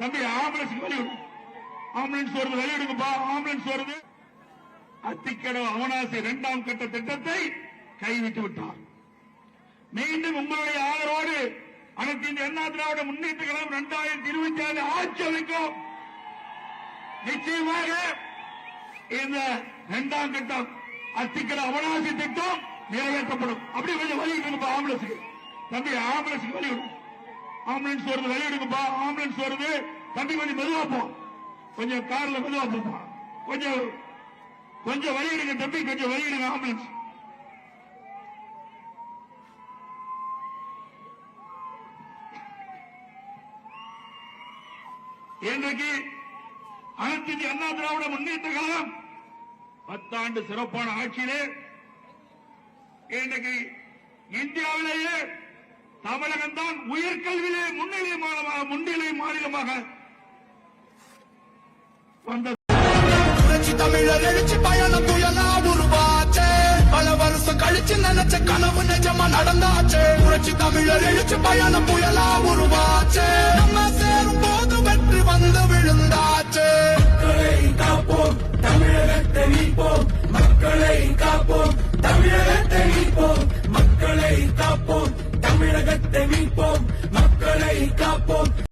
தம்பி ஆம்புலன்ஸ் வெளியிடும் ஆம்புலன்ஸ் வருது வெளியிடுங்கப்பா ஆம்புலன்ஸ் வருது. அத்திக்கடவு அவனாசி இரண்டாம் கட்ட திட்டத்தை கைவிட்டு விட்டார். மீண்டும் உங்களுடைய ஆதரவோடு அனைத்து இந்த அண்ணா திராவிட முன்னேற்ற கழகம் இரண்டாயிரத்தி இருபத்தி ஆறு ஆட்சி அமைக்கும். நிச்சயமாக இந்த இரண்டாம் கட்டம் அத்திக்கட அவனாசி திட்டம் நிறைவேற்றப்படும். அப்படி கொஞ்சம் வெளியிடுங்கப்பா ஆம்புலன்ஸுக்கு தம்பி ஆம்புலன்ஸுக்கு வெளியிடும் ஆம்புலன்ஸ் வருது வெளியிடுங்கப்பா ஆம்புலன்ஸ் வருது தம்பி கொஞ்சம் மெதுவா போ. கொஞ்சம் கார்ல மெதுவா போப்பா. கொஞ்சம் கொஞ்சம் வெளியிடுங்க தம்பி கொஞ்சம் வெளியிடுங்க ஆம்புலன்ஸ். இன்றைக்கு அனைத்து இந்திய அண்ணா திராவிட முன்னேற்ற கழகம் பத்தாண்டு சிறப்பான ஆட்சியிலே இன்றைக்கு இந்தியாவிலேயே தமிழகம் தான் உயர்கல்வியிலே முன்னிலை மாநிலமாக முன்னிலை மாநிலமாக வந்தது. தமிழர் எழுச்சி பயணம் புயலா உருவாச்சே. பல வருஷம் கழிச்சு நினைச்ச கனவு நிஜமா நடந்தாச்சே. புரட்சி தமிழர் எழுச்சி பயணம் புயலா உருவாச்சே. நம்ம களத்தை மீட்போம். மக்களை காப்போம்.